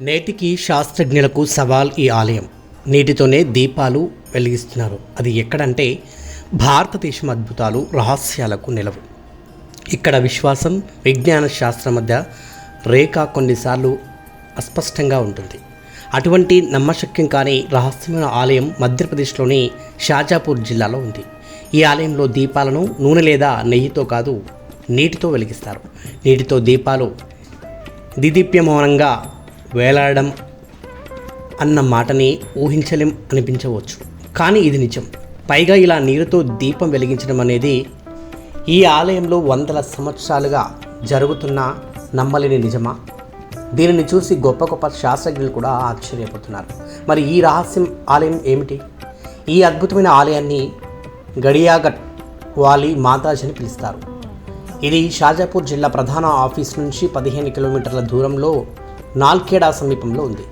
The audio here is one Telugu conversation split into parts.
నేటికి శాస్త్రజ్ఞులకు సవాల్ ఈ ఆలయం. నీటితోనే దీపాలు వెలిగిస్తున్నారు. అది ఎక్కడంటే భారతదేశం అద్భుతాలు రహస్యాలకు నిలవు. ఇక్కడ విశ్వాసం విజ్ఞాన శాస్త్రం మధ్య రేఖ కొన్నిసార్లు అస్పష్టంగా ఉంటుంది. అటువంటి నమ్మశక్యం కాని రహస్యమైన ఆలయం మధ్యప్రదేశ్లోని షాజాపూర్ జిల్లాలో ఉంది. ఈ ఆలయంలో దీపాలను నూనె లేదా నెయ్యితో కాదు నీటితో వెలిగిస్తారు. నీటితో దీపాలు దిదీప్యమౌనంగా వేలాడడం అన్న మాటని ఊహించలేం అనిపించవచ్చు. కానీ ఇది నిజం. పైగా ఇలా నీరుతో దీపం వెలిగించడం అనేది ఈ ఆలయంలో వందల సంవత్సరాలుగా జరుగుతున్న నమ్మలేని నిజమా? దీనిని చూసి గొప్ప గొప్ప శాస్త్రజ్ఞులు కూడా ఆశ్చర్యపోతున్నారు. మరి ఈ రహస్యం ఆలయం ఏమిటి? ఈ అద్భుతమైన ఆలయాన్ని గడియాగట్ వాలి మాతాజ్ అని పిలుస్తారు. ఇది షాజాపూర్ జిల్లా ప్రధాన ఆఫీస్ నుంచి పదిహేను కిలోమీటర్ల దూరంలో నాల్ఖేడా సమీపంలో ఉంది.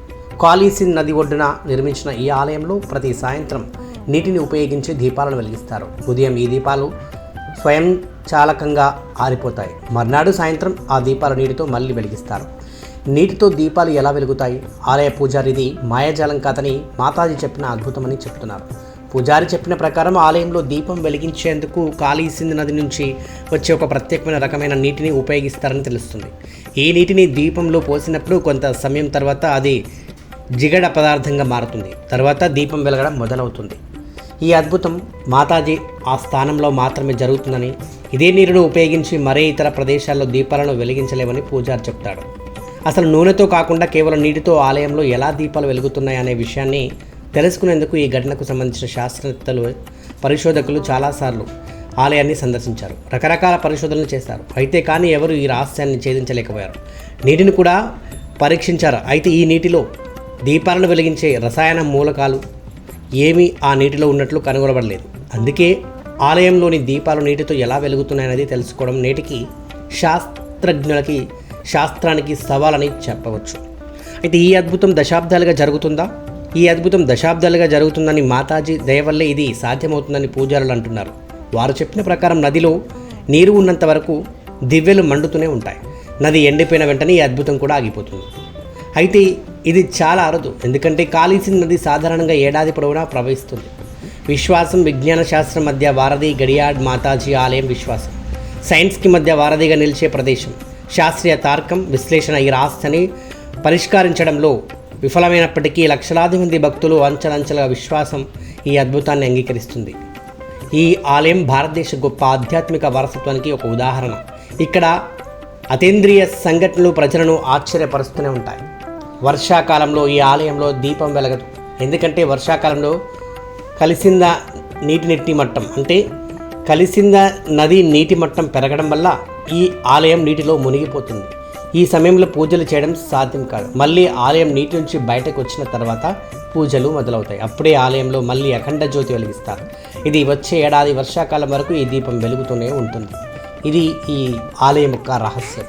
కాళీసిన్ నది ఒడ్డున నిర్మించిన ఈ ఆలయంలో ప్రతి సాయంత్రం నీటిని ఉపయోగించి దీపాలను వెలిగిస్తారు. ఉదయం ఈ దీపాలు స్వయం చాలకంగా ఆరిపోతాయి. మర్నాడు సాయంత్రం ఆ దీపాల నీటితో మళ్ళీ వెలిగిస్తారు. నీటితో దీపాలు ఎలా వెలుగుతాయి? ఆలయ పూజారిది మాయాజాలం కాదని మాతాజీ చెప్పిన అద్భుతమని చెప్తున్నారు. పూజారి చెప్పిన ప్రకారం ఆలయంలో దీపం వెలిగించేందుకు కాళీసింధ్ నది నుంచి వచ్చే ఒక ప్రత్యేకమైన రకమైన నీటిని ఉపయోగిస్తారని తెలుస్తుంది. ఈ నీటిని దీపంలో పోసినప్పుడు కొంత సమయం తర్వాత అది జిగడ పదార్థంగా మారుతుంది. తర్వాత దీపం వెలగడం మొదలవుతుంది. ఈ అద్భుతం మాతాజీ ఆ స్థానంలో మాత్రమే జరుగుతుందని ఇదే నీరును ఉపయోగించి మరే ఇతర ప్రదేశాల్లో దీపాలను వెలిగించలేమని పూజారి చెప్తాడు. అసలు నూనెతో కాకుండా కేవలం నీటితో ఆలయంలో ఎలా దీపాలు వెలుగుతున్నాయి అనే విషయాన్ని తెలుసుకునేందుకు ఈ ఘటనకు సంబంధించిన శాస్త్రవేత్తలు పరిశోధకులు చాలాసార్లు ఆలయాన్ని సందర్శించారు. రకరకాల పరిశోధనలు చేశారు. అయితే కానీ ఎవరు ఈ రహస్యాన్ని ఛేదించలేకపోయారు. నీటిని కూడా పరీక్షించారు. అయితే ఈ నీటిలో దీపాలను వెలిగించే రసాయన మూలకాలు ఏమీ ఆ నీటిలో ఉన్నట్లు కనుగొనబడలేదు. అందుకే ఆలయంలోని దీపాలు నీటితో ఎలా వెలుగుతున్నాయనేది తెలుసుకోవడం నేటికి శాస్త్రజ్ఞులకి శాస్త్రానికి సవాలని చెప్పవచ్చు. అయితే ఈ అద్భుతం దశాబ్దాలుగా జరుగుతుందా? ఈ అద్భుతం దశాబ్దాలుగా జరుగుతుందని మాతాజీ దయవల్లే ఇది సాధ్యమవుతుందని పూజారులు అంటున్నారు. వారు చెప్పిన ప్రకారం నదిలో నీరు ఉన్నంత వరకు దివ్యలు మండుతూనే ఉంటాయి. నది ఎండిపోయిన వెంటనే ఈ అద్భుతం కూడా ఆగిపోతుంది. అయితే ఇది చాలా అరుదు. ఎందుకంటే కాళీసిన నది సాధారణంగా ఏడాది పొడవునా ప్రవహిస్తుంది. విశ్వాసం విజ్ఞాన శాస్త్రం మధ్య వారధి గడియాడ్ మాతాజీ ఆలయం విశ్వాసం. సైన్స్కి మధ్య వారధిగా నిలిచే ప్రదేశం. శాస్త్రీయ తార్కం విశ్లేషణ ఈ రహస్యాన్ని పరిష్కరించడంలో విఫలమైనప్పటికీ లక్షలాది మంది భక్తులు అంచలంచలుగా విశ్వాసం ఈ అద్భుతాన్ని అంగీకరిస్తుంది. ఈ ఆలయం భారతదేశ గొప్ప ఆధ్యాత్మిక వారసత్వానికి ఒక ఉదాహరణ. ఇక్కడ అతీంద్రియ సంఘటనలు ప్రజలను ఆశ్చర్యపరుస్తూనే ఉంటాయి. వర్షాకాలంలో ఈ ఆలయంలో దీపం వెలగదు. ఎందుకంటే వర్షాకాలంలో కలిసింద నీటి నెట్టి మట్టం అంటే కలిసింద నది నీటి మట్టం పెరగడం వల్ల ఈ ఆలయం నీటిలో మునిగిపోతుంది. ఈ సమయంలో పూజలు చేయడం సాధ్యం కాదు. మళ్ళీ ఆలయం నీటి నుంచి బయటకు వచ్చిన తర్వాత పూజలు మొదలవుతాయి. అప్పుడే ఆలయంలో మళ్ళీ అఖండ జ్యోతి వెలిగిస్తారు. ఇది వచ్చే ఏడాది వర్షాకాలం వరకు ఈ దీపం వెలుగుతూనే ఉంటుంది. ఇది ఈ ఆలయం యొక్క రహస్యం.